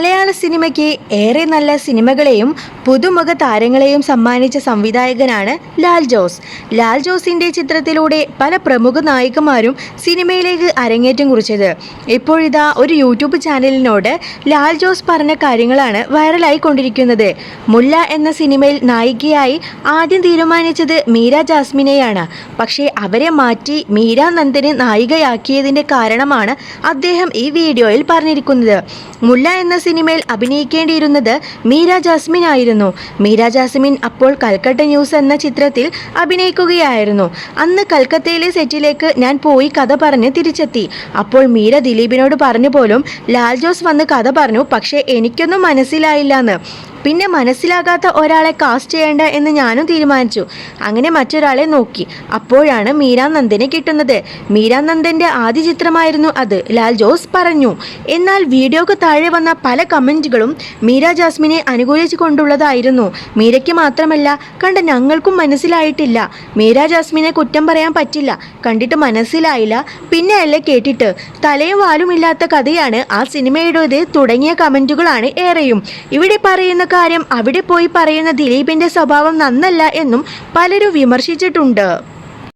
മലയാള സിനിമയ്ക്ക് ഏറെ നല്ല സിനിമകളെയും പുതുമുഖ താരങ്ങളെയും സമ്മാനിച്ച സംവിധായകനാണ് ലാൽ ജോസ്. ലാൽ ജോസിന്റെ ചിത്രത്തിലൂടെ പല പ്രമുഖ നായികമാരും സിനിമയിലേക്ക് അരങ്ങേറ്റം കുറിച്ചത്. ഇപ്പോഴിതാ ഒരു യൂട്യൂബ് ചാനലിനോട് ലാൽ ജോസ് പറഞ്ഞ കാര്യങ്ങളാണ് വൈറലായി കൊണ്ടിരിക്കുന്നത് മുല്ല എന്ന സിനിമയിൽ നായികയായി ആദ്യം തീരുമാനിച്ചത് മീര ജാസ്മിനെയാണ്. പക്ഷേ അവരെ മാറ്റി മീര നന്ദനെ നായികയാക്കിയതിന്റെ കാരണമാണ് അദ്ദേഹം ഈ വീഡിയോയിൽ പറഞ്ഞിരിക്കുന്നത്. മുല്ല എന്ന സിനിമയിൽ അഭിനയിക്കേണ്ടിയിരുന്നത് മീര ജാസ്മിൻ ആയിരുന്നു. മീര ജാസ്മിൻ അപ്പോൾ കൽക്കട്ട ന്യൂസ് എന്ന ചിത്രത്തിൽ അഭിനയിക്കുകയായിരുന്നു. അന്ന് കൽക്കത്തയിലെ സെറ്റിലേക്ക് ഞാൻ പോയി കഥ പറഞ്ഞ് തിരിച്ചെത്തി. അപ്പോൾ മീര ദിലീപിനോട് പറഞ്ഞു പോലും ലാൽ ജോസ് വന്ന് കഥ പറഞ്ഞു പക്ഷേ എനിക്കൊന്നും മനസ്സിലായില്ല എന്ന് പിന്നെ മനസ്സിലാകാത്ത ഒരാളെ കാസ്റ്റ് ചെയ്യേണ്ട എന്ന് ഞാനും തീരുമാനിച്ചു. അങ്ങനെ മറ്റൊരാളെ നോക്കി. അപ്പോഴാണ് മീരാ നന്ദനെ കിട്ടുന്നത്. മീരാ നന്ദന്റെ ആദ്യ ചിത്രമായിരുന്നു അത് ലാൽ ജോസ് പറഞ്ഞു. എന്നാൽ വീഡിയോക്ക് താഴെ വന്ന പല കമന്റുകളും മീര ജാസ്മിനെ അനുകൂലിച്ചു കൊണ്ടുള്ളതായിരുന്നു. മീരയ്ക്ക് മാത്രമല്ല കണ്ട ഞങ്ങൾക്കും മനസ്സിലായിട്ടില്ല. മീര ജാസ്മിനെ കുറ്റം പറയാൻ പറ്റില്ല. കണ്ടിട്ട് മനസ്സിലായില്ല. പിന്നെ അല്ലേ കേട്ടിട്ട്. തലയും വാലുമില്ലാത്ത കഥയാണ് ആ സിനിമയുടേത് തുടങ്ങിയ കമന്റുകളാണ് ഏറെയും. ഇവിടെ പറയുന്ന കാര്യം അവിടെ പോയി പറയുന്ന ദിലീപിന്റെ സ്വഭാവം നന്നല്ല എന്നും പലരും വിമർശിച്ചിട്ടുണ്ട്.